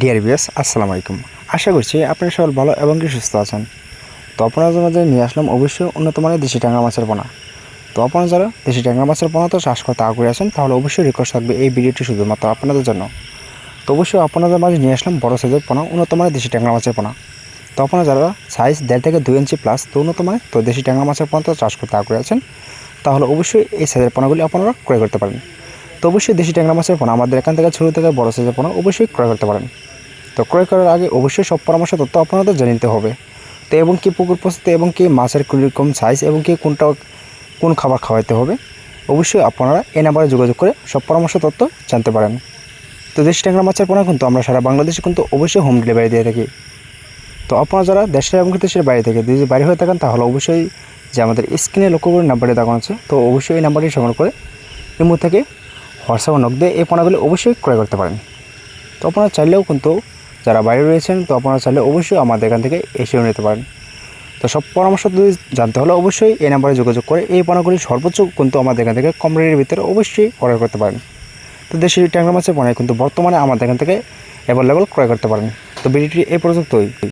Deer BS আসসালামু আলাইকুম। আশা করছি আপনারা সকল ভালো এবং কি সুস্থ আছেন। তো আপনাদের মাঝে নিয়ে আসলাম, অবশ্যই উন্নত মানের দেশি ট্যাংরা মাছের পোনা। তো আপনারা যারা দেশি ট্যাংরা মাছের পোনা তো চাষ করতে আগ্রহী আছেন, তাহলে অবশ্যই রিকোয়েস্ট থাকবে এই ভিডিওটি শুধুমাত্র আপনাদের জন্য। তো অবশ্যই আপনাদের মাঝে নিয়ে আসলাম বড় সাইজের পোনা, উন্নত মানের দেশি ট্যাংরা মাছের পোনা। তো আপনারা যারা সাইজ দেড় থেকে দুই ইঞ্চি প্লাস তো উন্নত মানের, তো দেশি ট্যাংরা মাছের পোনা তো চাষ করতে আগ্রহী আছেন, তাহলে অবশ্যই এই সাইজের পোনাগুলি আপনারা ক্রয় করতে পারেন। তো অবশ্যই দেশি ট্যাংরা মাছের পোনা আমাদের এখান থেকে ছোটো থেকে বড় সাইজের পোনা অবশ্যই ক্রয় করতে পারেন। তো ক্রয় করার আগে অবশ্যই সব পরামর্শ, তথ্য আপনাদের জেনে নিতে হবে। তো এবং কি পুকুর প্রস্তুতি এবং কি মাছের কীরকম সাইজ এবং কি কোনটা, কোন খাবার খাওয়াইতে হবে, অবশ্যই আপনারা এই নাম্বারে যোগাযোগ করে সব পরামর্শ, তথ্য জানতে পারেন। তো দেশি ট্যাংরা মাছের পোনা কিন্তু আমরা সারা বাংলাদেশে কিন্তু অবশ্যই হোম ডেলিভারি দিয়ে থাকি। তো আপনারা যারা দেশের এবং দেশের বাইরে থেকে, যদি বাইরে হয়ে থাকেন তাহলে অবশ্যই যে আমাদের স্ক্রিনে লক্ষ্য করে নাম্বারটি দেখানো আছে, তো অবশ্যই এই নাম্বারটি সংগ্রহ করে ইমো থেকে হোয়াটসঅ্যাপ নক দিয়ে এই পোনাগুলি অবশ্যই ক্রয় করতে পারেন। তো আপনারা চাইলেও কিন্তু যারা বাইরে রয়েছেন, তো আপনারা চাইলে অবশ্যই আমাদের এখান থেকে এসেও নিতে পারেন। তো সব পরামর্শ যদি জানতে হলে অবশ্যই এই নাম্বারে যোগাযোগ করে এই পণ্যগুলি সর্বোচ্চ কিন্তু আমাদের এখান থেকে কম রেটের ভিতরে অবশ্যই অর্ডার করতে পারেন। তো দেশি ট্যাংরা মাছের পণ্য কিন্তু বর্তমানে আমাদের এখান থেকে অ্যাভেলেবল ক্রয় করতে পারেন। তো ভিডিওটি এই পর্যন্তই।